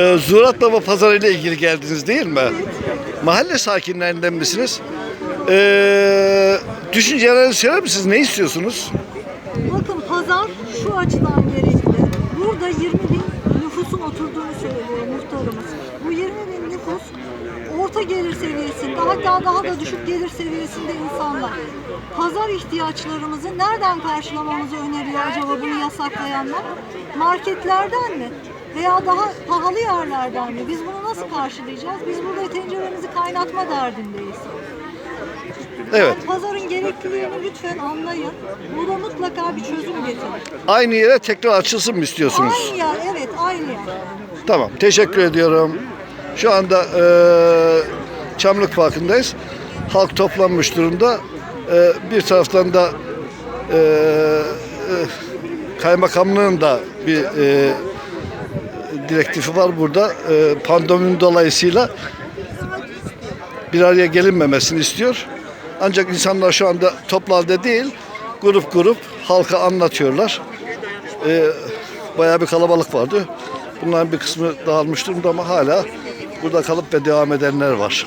Ee, Zurat Baba Pazarı ile ilgili geldiniz değil mi? Mahalle sakinlerinden misiniz? Ee, düşüncelerinizi söyler misiniz? Ne istiyorsunuz? Bakın pazar şu açıdan gerekli. Burada 20 bin nüfusun oturduğunu söylüyor muhtarımız. Bu 20 bin nüfus orta gelir seviyesinde hatta daha da düşük gelir seviyesinde insanlar. Pazar ihtiyaçlarımızı nereden karşılamamızı öneriyor acaba bunu yasaklayanlar? Marketlerden mi? Veya daha pahalı yerlerden mi? Biz bunu nasıl karşılayacağız? Biz burada tenceremizi kaynatma derdindeyiz. Evet. Pazarın gerekliliğini lütfen anlayın. Bu da mutlaka bir çözüm getirir. Aynı yere tekrar açılsın mı istiyorsunuz? Aynı yer, evet aynı yer. Tamam. Teşekkür ediyorum. Şu anda eee Çamlık Parkı'ndayız. Halk toplanmış durumda. Eee, bir taraftan da eee, eee, kaymakamlığın da bir eee, direktifi var burada. Eee pandemi dolayısıyla bir araya gelinmemesini istiyor. Ancak insanlar şu anda toplu değil, grup grup halka anlatıyorlar. Ee, bayağı bir kalabalık vardı. Bunların bir kısmı dağılmış durumda ama hala burada kalıp ve devam edenler var.